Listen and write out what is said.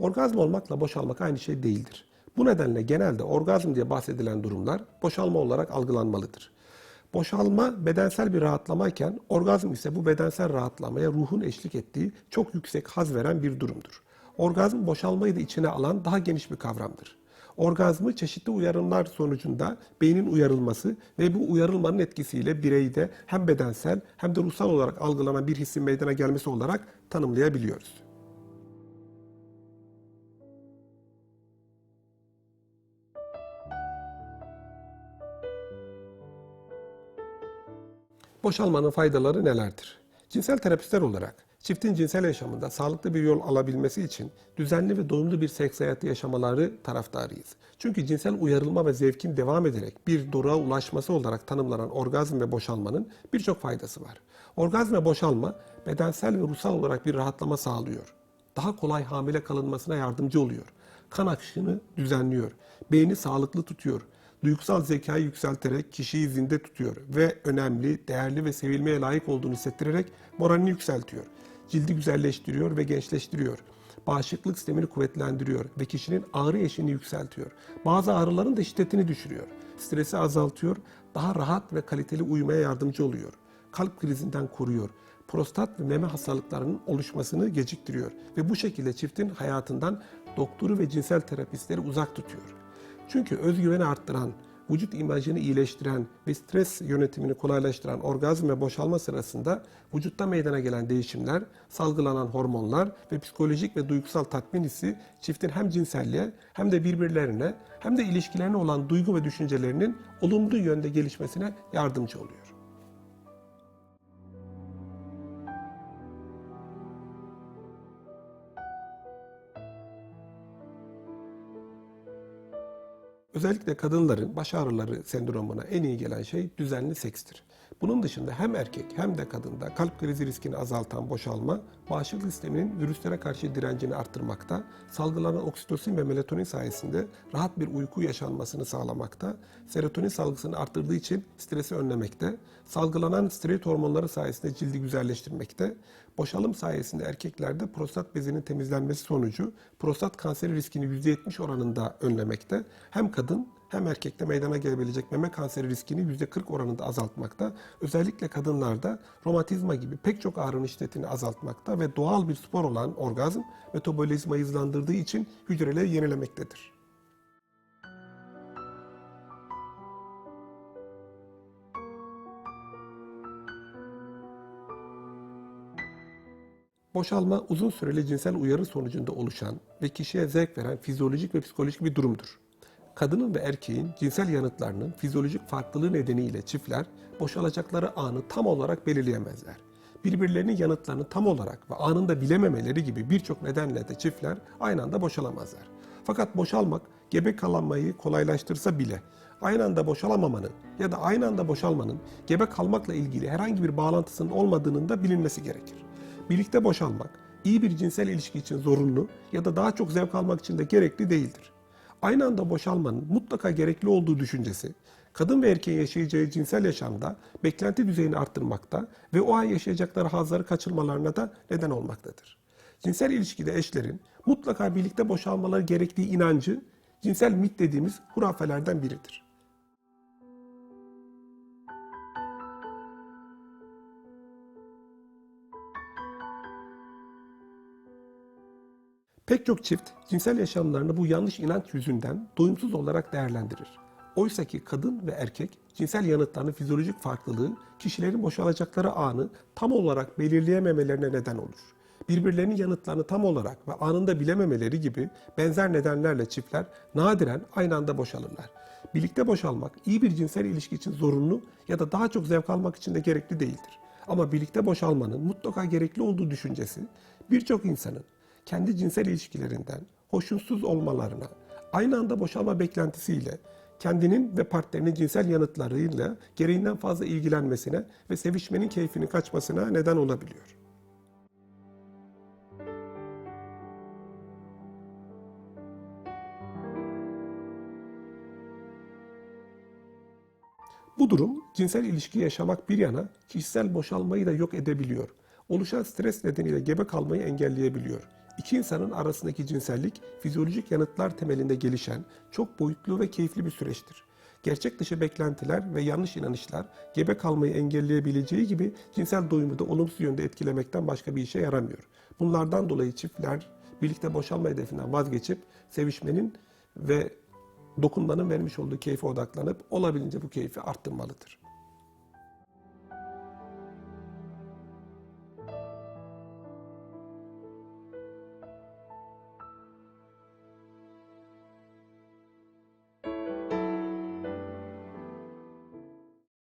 Orgazm olmakla boşalmak aynı şey değildir. Bu nedenle genelde orgazm diye bahsedilen durumlar boşalma olarak algılanmalıdır. Boşalma bedensel bir rahatlamayken orgazm ise bu bedensel rahatlamaya ruhun eşlik ettiği çok yüksek haz veren bir durumdur. Orgazm boşalmayı da içine alan daha geniş bir kavramdır. Orgazmı çeşitli uyarımlar sonucunda beynin uyarılması ve bu uyarılmanın etkisiyle bireyde hem bedensel hem de ruhsal olarak algılanan bir hissin meydana gelmesi olarak tanımlayabiliyoruz. Boşalmanın faydaları nelerdir? Cinsel terapistler olarak çiftin cinsel yaşamında sağlıklı bir yol alabilmesi için düzenli ve doyumlu bir seks hayatı yaşamaları taraftarıyız. Çünkü cinsel uyarılma ve zevkin devam ederek bir doruğa ulaşması olarak tanımlanan orgazm ve boşalmanın birçok faydası var. Orgazm ve boşalma bedensel ve ruhsal olarak bir rahatlama sağlıyor. Daha kolay hamile kalınmasına yardımcı oluyor. Kan akışını düzenliyor. Beyni sağlıklı tutuyor duygusal zekayı yükselterek kişiyi zinde tutuyor ve önemli, değerli ve sevilmeye layık olduğunu hissettirerek moralini yükseltiyor. Cildi güzelleştiriyor ve gençleştiriyor. Bağışıklık sistemini kuvvetlendiriyor ve kişinin ağrı eşiğini yükseltiyor. Bazı ağrıların da şiddetini düşürüyor. Stresi azaltıyor, daha rahat ve kaliteli uyumaya yardımcı oluyor. Kalp krizinden koruyor. Prostat ve meme hastalıklarının oluşmasını geciktiriyor ve bu şekilde çiftin hayatından doktoru ve cinsel terapistleri uzak tutuyor. Çünkü özgüveni arttıran, vücut imajını iyileştiren ve stres yönetimini kolaylaştıran orgazm ve boşalma sırasında vücutta meydana gelen değişimler, salgılanan hormonlar ve psikolojik ve duygusal tatmin hissi çiftin hem cinselliğe hem de birbirlerine hem de ilişkilerine olan duygu ve düşüncelerinin olumlu yönde gelişmesine yardımcı oluyor. Özellikle kadınların baş ağrıları sendromuna en iyi gelen şey düzenli sekstir. Bunun dışında hem erkek hem de kadında kalp krizi riskini azaltan boşalma, bağışıklık sisteminin virüslere karşı direncini arttırmakta, salgılanan oksitosin ve melatonin sayesinde rahat bir uyku yaşanmasını sağlamakta, serotonin salgısını arttırdığı için stresi önlemekte, salgılanan steroid hormonları sayesinde cildi güzelleştirmekte, boşalım sayesinde erkeklerde prostat bezinin temizlenmesi sonucu prostat kanseri riskini %70 oranında önlemekte, hem kadın hem erkekte meydana gelebilecek meme kanseri riskini %40 oranında azaltmakta. Özellikle kadınlarda romatizma gibi pek çok ağrının şiddetini azaltmakta ve doğal bir spor olan orgazm metabolizmayı hızlandırdığı için hücreleri yenilemektedir. Boşalma uzun süreli cinsel uyarı sonucunda oluşan ve kişiye zevk veren fizyolojik ve psikolojik bir durumdur. Kadının ve erkeğin cinsel yanıtlarının fizyolojik farklılığı nedeniyle çiftler boşalacakları anı tam olarak belirleyemezler. Birbirlerinin yanıtlarını tam olarak ve anında bilememeleri gibi birçok nedenle de çiftler aynı anda boşalamazlar. Fakat boşalmak gebe kalınmayı kolaylaştırsa bile aynı anda boşalamamanın ya da aynı anda boşalmanın gebe kalmakla ilgili herhangi bir bağlantısının olmadığının da bilinmesi gerekir. Birlikte boşalmak iyi bir cinsel ilişki için zorunlu ya da daha çok zevk almak için de gerekli değildir aynı anda boşalmanın mutlaka gerekli olduğu düşüncesi, kadın ve erkeğin yaşayacağı cinsel yaşamda beklenti düzeyini arttırmakta ve o an yaşayacakları hazları kaçırmalarına da neden olmaktadır. Cinsel ilişkide eşlerin mutlaka birlikte boşalmaları gerektiği inancı cinsel mit dediğimiz hurafelerden biridir. Pek çok çift cinsel yaşamlarını bu yanlış inanç yüzünden doyumsuz olarak değerlendirir. Oysa ki kadın ve erkek cinsel yanıtlarının fizyolojik farklılığı kişilerin boşalacakları anı tam olarak belirleyememelerine neden olur. Birbirlerinin yanıtlarını tam olarak ve anında bilememeleri gibi benzer nedenlerle çiftler nadiren aynı anda boşalırlar. Birlikte boşalmak iyi bir cinsel ilişki için zorunlu ya da daha çok zevk almak için de gerekli değildir. Ama birlikte boşalmanın mutlaka gerekli olduğu düşüncesi birçok insanın kendi cinsel ilişkilerinden hoşnutsuz olmalarına, aynı anda boşalma beklentisiyle kendinin ve partnerinin cinsel yanıtlarıyla gereğinden fazla ilgilenmesine ve sevişmenin keyfini kaçmasına neden olabiliyor. Bu durum cinsel ilişki yaşamak bir yana kişisel boşalmayı da yok edebiliyor. Oluşan stres nedeniyle gebe kalmayı engelleyebiliyor. İki insanın arasındaki cinsellik fizyolojik yanıtlar temelinde gelişen çok boyutlu ve keyifli bir süreçtir. Gerçek dışı beklentiler ve yanlış inanışlar gebe kalmayı engelleyebileceği gibi cinsel doyumu da olumsuz yönde etkilemekten başka bir işe yaramıyor. Bunlardan dolayı çiftler birlikte boşalma hedefinden vazgeçip sevişmenin ve dokunmanın vermiş olduğu keyfe odaklanıp olabildiğince bu keyfi arttırmalıdır.